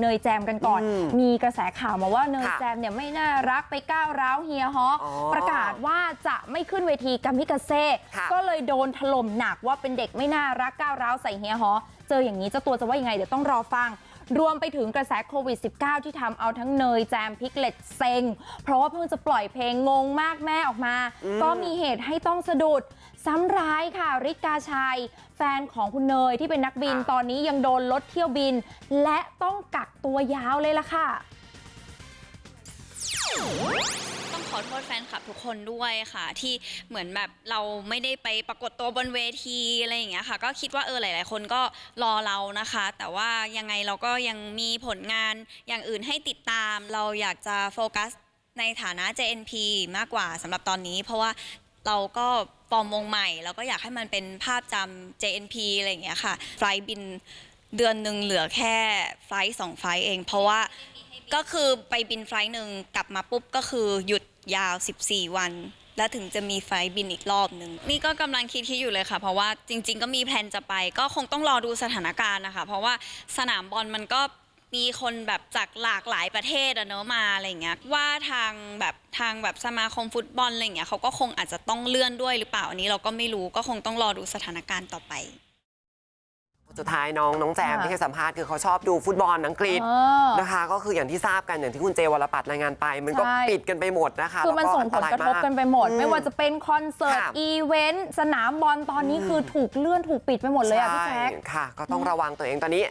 เนยแจมกันก่อนอืมมีกระแสข่าวมาว่าเนยค่ะแจมเนี่ยไม่น่ารักไปก้าวร้าวเฮียฮออ๋อประกาศว่าจะไม่ขึ้นเวทีกัมมิกาเซ่ค่ะก็เลยโดนถล่มหนักว่าเป็นเด็กไม่น่ารักก้าวร้าวใส่เฮียฮอเจออย่างนี้เจ้าตัวจะว่ายังไงเดี๋ยวต้องรอฟัง รวมไปถึงกระแสโควิด -19 ที่ทำเอาทั้งเนยแจมพิกเลตเซ็งเพราะว่าเพิ่งจะปล่อยเพลงงงมากแม่ออกมา ก็มีเหตุให้ต้องสะดุดซ้ำร้ายค่ะริกกาชัย แฟนของคุณเนยที่เป็นนักบินค่ะตอนนี้ยังโดนลดเที่ยวบิน และต้องกักตัวยาวเลยล่ะค่ะ โทษแฟนคลับทุกคนด้วยค่ะ ที่เหมือนแบบเราไม่ได้ไปปรากฏตัวบนเวทีอะไรอย่างเงี้ยค่ะ ก็คิดว่าเออหลาย ๆ คนก็รอเรานะคะ แต่ว่ายังไงเราก็ยังมีผลงานอย่างอื่นให้ติดตาม เราอยากจะโฟกัสในฐานะ JNP มากกว่าสำหรับตอนนี้ เพราะว่าเราก็ฟอร์มวงใหม่แล้วก็อยากให้มันเป็นภาพจำ JNP อะไรอย่างเงี้ยค่ะ ไฟล์บินเดือนหนึ่งเหลือแค่ไฟล์สองไฟล์เอง เพราะว่าก็คือไปบินไฟล์หนึ่งกลับมาปุ๊บก็คือหยุด ยาว 14 วัน แล้วถึงจะมีไฟล์บินอีกรอบหนึ่งนี่ก็กำลังคิดที่อยู่เลยค่ะ เพราะว่าจริง ๆ ก็มีแพลนจะไป ก็คงต้องรอดูสถานการณ์นะคะ เพราะว่าสนามบอลมันก็มีคนแบบจากหลากหลายประเทศอะเนอะมาอะไรอย่างเงี้ยว่าทางแบบทางแบบสมาคมฟุตบอลอะไรอย่างเงี้ยเขาก็คงอาจจะต้องเลื่อนด้วยหรือเปล่าอันนี้เราก็ไม่รู้ก็คงต้องรอดูสถานการณ์ต่อไป สุดท้ายน้องน้องแจมค่ะที่ให้สัมภาษณ์คือเขาชอบดูฟุตบอลอังกฤษเออนะคะ ก็คืออย่างที่ทราบกันอย่างที่คุณเจวรปัตรรายงานไป มันก็ใช่ปิดกันไปหมดนะคะคือมันแล้วส่งผลกระทบกันไปหมดอืไม่ว่าจะเป็นคอนเสิร์ตค่ะอีเวนต์สนามบอลตอนนี้คือถูกเลื่อนถูกปิดไปหมดเลยอะพี่แจ๊คใช่ค่ะ ก็ต้องระวังตัวเองตอนนี้